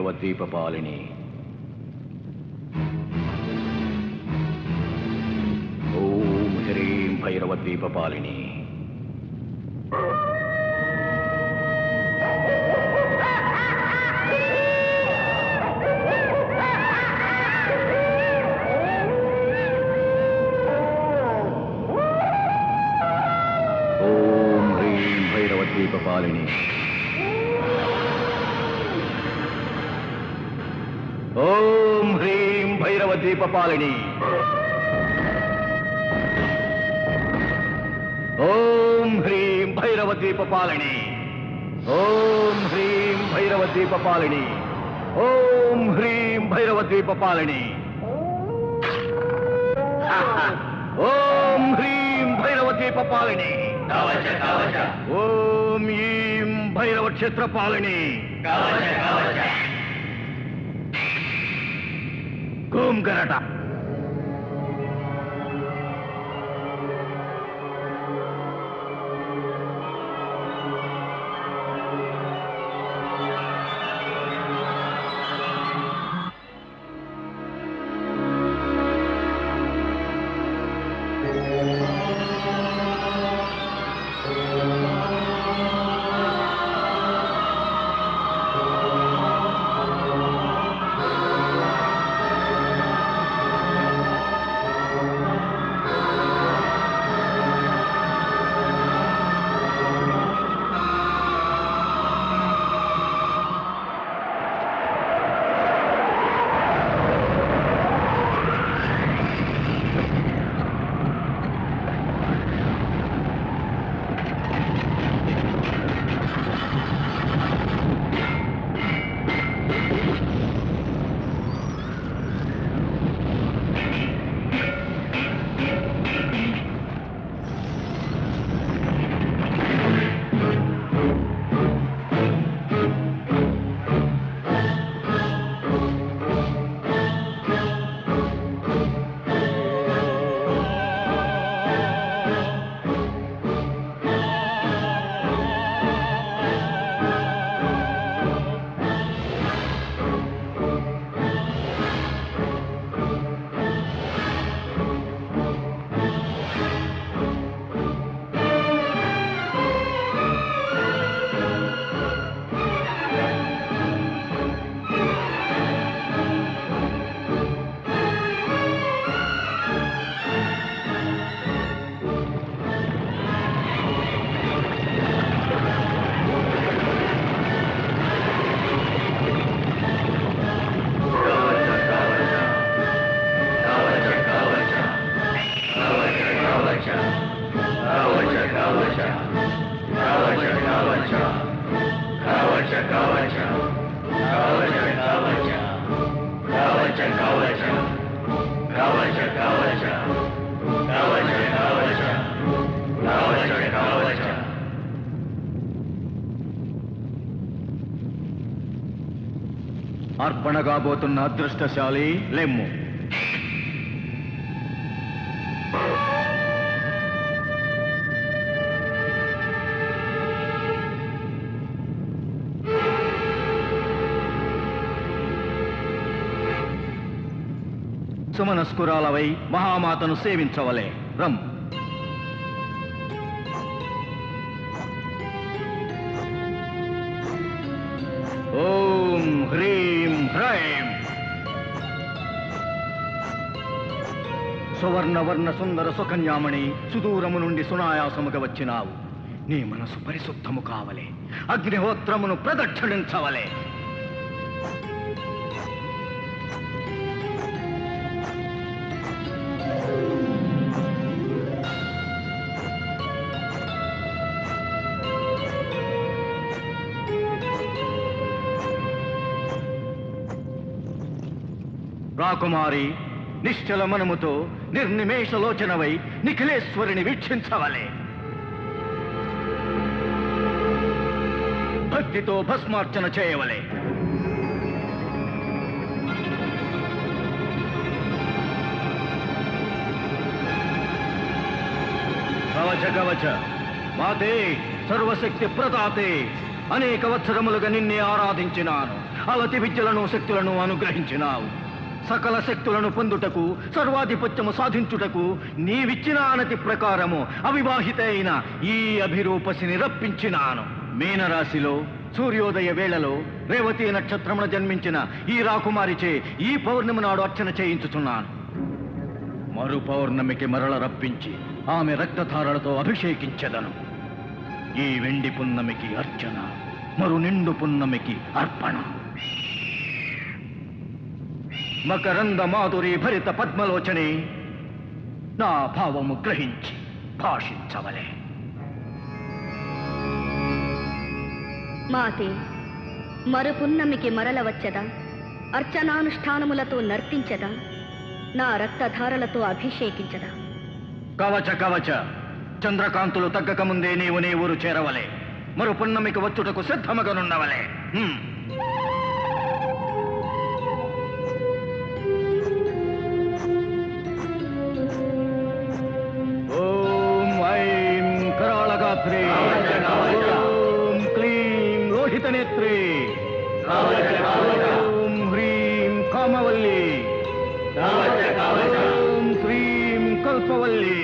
రెండవ దీపపాలిని ఓం హ్రీం భైరవ దీపపాలిని ఓం హ్రీం భైరవ దీపపాలిని. ఓం హ్రీం భైరవ దీపపాలిని. ఓం హ్రీం భైరవ దీపపాలిని. ఓం హ్రీం భైరవ దీపపాలిని. ఓం హ్రీం భైరవ దీపపాలిని. ఓం ఈం భైరవ క్షేత్రపాలిని. घूम कर हटा। అర్పణ కాబోతున్న అదృష్టశాలి లెమ్ము. సుమనస్కురాలవై మహామాతను సేవించవలే. రమ్. ఓం హ్రీం హ్రైం. సువర్ణవర్ణ సుందర సుకన్యామణి సుదూరము నుండి సునాయాసముగా వచ్చినావు. నీ మనసు పరిశుద్ధము కావలే. అగ్నిహోత్రమును ప్రదక్షిణించవలే. రాకుమారి నిశ్చల మనముతో నిర్నిమేషలోచనవై నిఖిలేశ్వరిని వీక్షించవలే. భక్తితో భస్మార్చన చేయవలే. కవచ కవచ మాతే సర్వశక్తి ప్రదాతే. అనేక వత్సరములుగా నిన్నే ఆరాధించినాను. అలతి విద్యలను శక్తులను అనుగ్రహించినావు. సకల శక్తులను పొందుటకు సర్వాధిపత్యము సాధించుటకు నీవిచ్చిన అనతి ప్రకారము అవివాహిత అయిన ఈ అభిరూపసిని రప్పించినాను. మీనరాశిలో సూర్యోదయ వేళలో రేవతి నక్షత్రమున జన్మించిన ఈ రాకుమారిచే ఈ పౌర్ణమి నాడు అర్చన చేయించుచున్నాను. మరు పౌర్ణమికి మరల రప్పించి ఆమె రక్తధారలతో అభిషేకించెదను. ఈ వెండి పున్నమికి అర్చన మరు నిండు పున్నమికి అర్పణ. మకరంద మాధురి భరిత పద్మలోచనే. నా భావము గ్రహించి భాషించవలే. మాతే మరుపున్నమికి మరల వచ్చదా అర్చనానుష్ఠానములతో నర్తించదా? నా రక్తధారలతో అభిషేకించదా? కవచ కవచ. చంద్రకాంతులు తగ్గక ముందే నీవు నీ ఊరు చేరవలే. మరు పున్నమికి వచ్చుటకు సిద్ధమగనున్నవలే శ్రీం కల్పవల్లి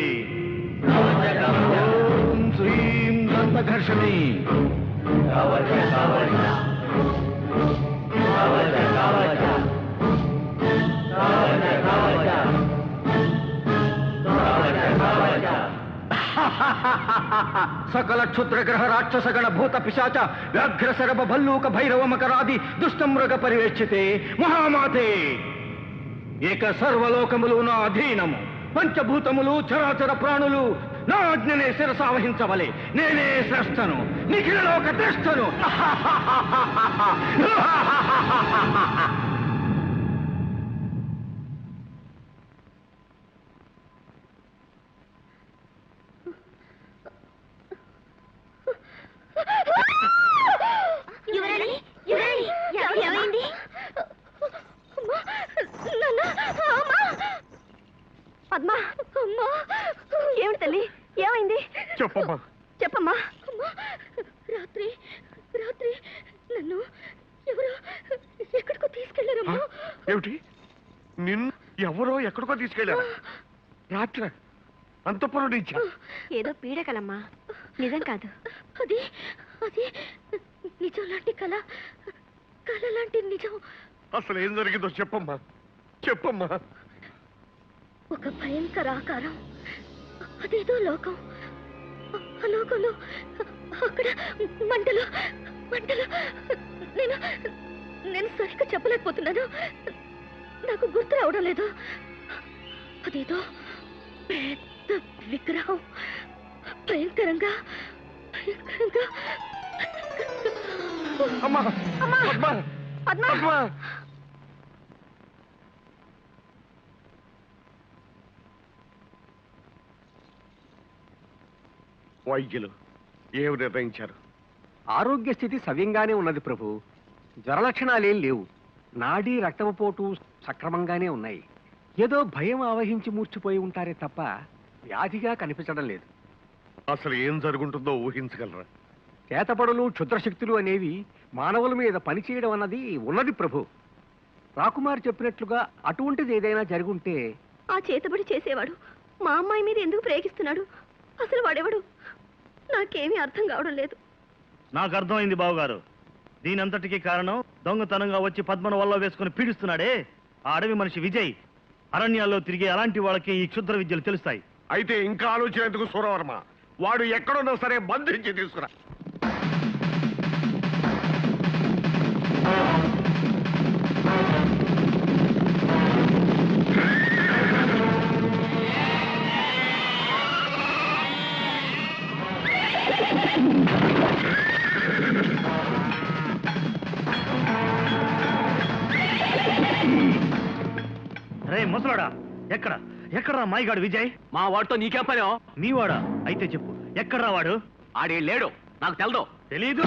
ఓం శ్రీం దంతఘర్షణి సకల క్షుద్రగ్రహ రాక్షసగణ భూత పిశాచ వ్యాఘ్ర శరభ భల్లూక భైరవ మకరాది దుష్టమృగ పరివేక్షితే మహామాతే ఏక సర్వలోకములు నా అధీనము పంచభూతములు చరాచర ప్రాణులు నా ఆజ్ఞనే శిరసావహించవలే నేనే శ్రేష్టను నిఖిల లోక శ్రేష్టను యువరాణి యువరాణి ఏమైంది పద్మా అమ్మా ఏమిటి తల్లి ఏమైంది? చెప్పమ్మా. చెప్పమ్మా. అమ్మా రాత్రి రాత్రి నన్ను ఎవరో ఎక్కడికో తీసుకెళ్ళారమ్మా. ఏమిటి? నిన్ను ఎవరో ఎక్కడికో తీసుకెళ్ళారా రాత్రి అంతపురం నుంచా? ఏదో పీడకలమ్మా నిజం కాదు. అది అది నిజం లాంటి కళ కళ లాంటి నిజం. అసలు ఏం జరిగిందో చెప్పమ్మా. చెప్పమ్మా. ఒక భయంకర ఆకారం. అదేదో లోకం. ఆ లోకంలో అక్కడ మంటలు మంటలు. నేను నేను సరిగ్గా చెప్పలేకపోతున్నాను. నాకు గుర్తు రావడం లేదు. అదేదో పెద్ద విగ్రహం. భయంకరంగా భయంకరంగా. అమ్మా! అమ్మా! పద్మా! పద్మా! వైద్యులు. ఏమి నిర్ణయించారు? ఆరోగ్య స్థితి సవ్యంగానే ఉన్నది ప్రభు. జ్వర లక్షణాలేం లేవు. నాడీ రక్తపోటు సక్రమంగానే ఉన్నాయి. ఏదో భయం ఆవహించి మూర్చిపోయి ఉంటారే తప్ప వ్యాధిగా కనిపించడం లేదు. అసలు ఏం జరుగుంటుందో ఊహించగలరా? చేతపడులు క్షుద్రశక్తులు అనేవి మానవుల మీద పనిచేయడం అన్నది ఉన్నది ప్రభు. రాకుమారి చెప్పినట్లుగా అటువంటిది ఏదైనా జరుగుంటే ఆ చేతబడి చేసేవాడు మా అమ్మాయి మీద ఎందుకు ప్రేగిస్తున్నాడు? అసలు వాడెవడు? నాకేమీ అర్థం కావడం లేదు. నాకు అర్థమైంది బావగారు. దీనంతటికీ కారణం దొంగతనంగా వచ్చి పద్మను వల్ల వేసుకుని పీడిస్తున్నాడే ఆ అడవి మనిషి విజయ్. అరణ్యాల్లో తిరిగే అలాంటి వాళ్ళకి ఈ క్షుద్ర విద్యలు తెలుస్తాయి. అయితే ఇంకా ఆలోచన ఎందుకు సూరవర్మ? వాడు ఎక్కడున్నా సరే బంధించి తీసుకురా. ముసలాడా? ఎక్కడ? ఎక్కడా మాయగాడు విజయ్? మా వాడితో నీకేం పని? నీవాడా అయితే చెప్పు. ఎక్కడ్రా వాడు? ఆడే లేడు. నాకు తెలదు. తెలీదు.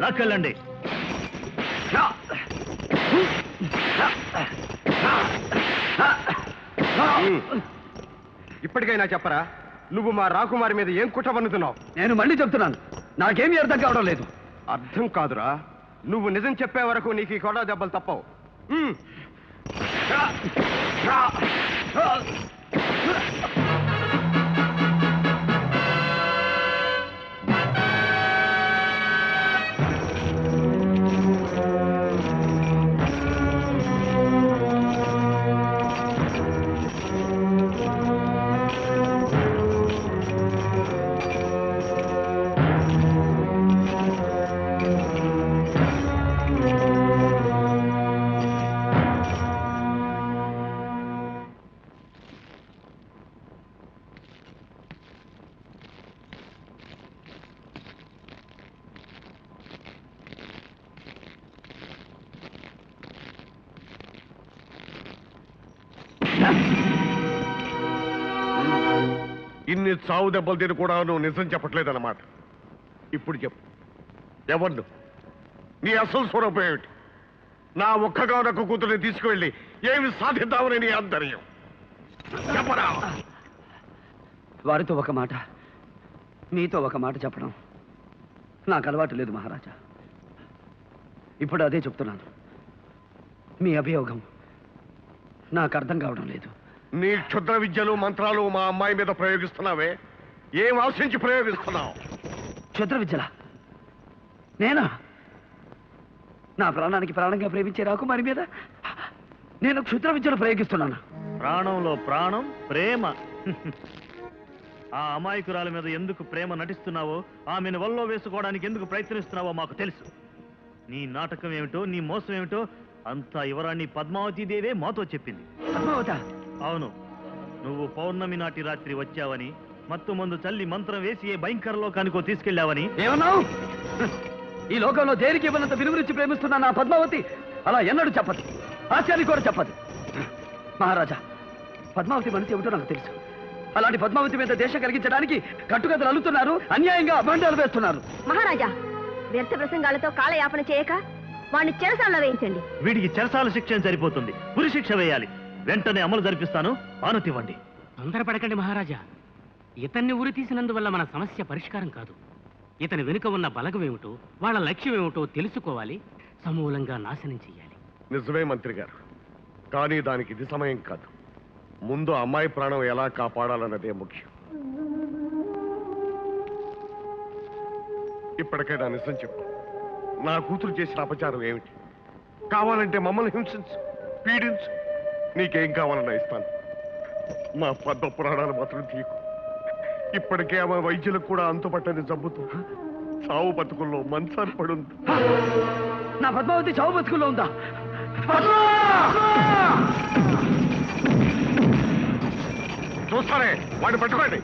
లాక్కెళ్ళండి ఇప్పటికైనా చెప్పరా నువ్వు మా రాకుమారి మీద ఏం కుట్ర పన్నుతున్నావు నేను మళ్ళీ చెప్తున్నాను. నాకేమీ అర్థం కావడం లేదు. అర్థం కాదురా. నువ్వు నిజం చెప్పే వరకు నీకు ఈ కొడ దెబ్బలు తప్పవు. ఉమ్. ఇన్ని చావు దెబ్బలు తిని కూడా నువ్వు నిజం చెప్పట్లేదన్నమాట. ఇప్పుడు చెప్పు. ఎవరు నీ అసలు స్వరూపం ఏమిటి? నా ఒక్కగానొక్క కూతురిని తీసుకువెళ్ళి ఏమి సాధిద్దామని నీ ఆంతర్యం? చెప్పరా. వారితో ఒక మాట మీతో ఒక మాట చెప్పడం నాకు అలవాటు లేదు మహారాజా. ఇప్పుడు అదే చెప్తున్నాను. మీ అభియోగం నాకు అర్థం కావడం లేదు. నీ క్షుద్ర విద్యలు మంత్రాలు మా అమ్మాయి మీద ప్రయోగిస్తున్నావే? ఏం ఆశించి ప్రయోగిస్తున్నావు? క్షుద్ర విద్యల? నేనా? నా ప్రాణానికి ప్రాణంగా ప్రేమించే రాకుమారి మీద నేను క్షుద్ర విద్యను ప్రయోగిస్తున్నాను? ప్రాణంలో ప్రాణం ప్రేమ. ఆ అమాయకురాల మీద ఎందుకు ప్రేమ నటిస్తున్నావో ఆమెను వల్లో వేసుకోవడానికి ఎందుకు ప్రయత్నిస్తున్నావో మాకు తెలుసు. నీ నాటకం ఏమిటో నీ మోసం ఏమిటో అంతా యువరాణి పద్మావతి దేవే మాతో చెప్పింది. పద్మావత అవును. నువ్వు పౌర్ణమి నాటి రాత్రి వచ్చావని మత్తు మందు చల్లి మంత్రం వేసి ఏ భయంకర లోకానికో తీసుకెళ్ళావని. ఏమన్నావు? ఈ లోకంలో దేనికి ఇవ్వనంత విలువరించి ప్రేమిస్తున్న నా పద్మావతి? అలా ఎన్నడూ చెప్పదు. ఆశ్చర్యం కూడా చెప్పదు. మహారాజా పద్మావతి మనసు ఏమిటో నాకు తెలుసు. అలాంటి పద్మావతి మీద దేశం కలిగించడానికి కట్టుకథలు అల్లుతున్నారు అన్యాయంగా అభండాలు వేస్తున్నారు. మహారాజా వ్యర్థ ప్రసంగాలతో కాలయాపన చేయక వాడిని చెరసాల్లో వేయించండి. వీడికి చెరసాల శిక్ష సరిపోతుంది. ఉరి శిక్ష వేయాలి. వెంటనే అమలు జరిపిస్తాను. ఆనతివ్వండి. తొందరపడకండి మహారాజా. ఇతన్ని ఉరి తీసినందువల్ల మన సమస్య పరిష్కారం కాదు. ఇతని వెనుక ఉన్న బలగం ఏమిటో వాళ్ళ లక్ష్యం ఏమిటో తెలుసుకోవాలి. సమూలంగా నాశనం చెయ్యాలి. నిజమే మంత్రి గారు. కానీ దానికి ఇది సమయం కాదు. ముందు అమ్మాయి ప్రాణం ఎలా కాపాడాలన్నదే ముఖ్యం. ఇప్పటికైనా నిజం చెప్పు. నా కూతురు చేసిన అపచారం ఏమిటి? కావాలంటే మమ్మల్ని హింసించు పీడించు. నీకేం కావాలన్నా ఇస్తాను. మా పద్మ పురాణాలు మాత్రం తీయకు. ఇప్పటికే ఆమె వైద్యులకు కూడా అంతుపట్టని జబ్బుతో సావు బతుకుల్లో మంచాన్ని పడుంది. నా పద్మావతి చావు బతుకుల్లో ఉందా? చూస్తారే వాడిని పట్టుకోండి.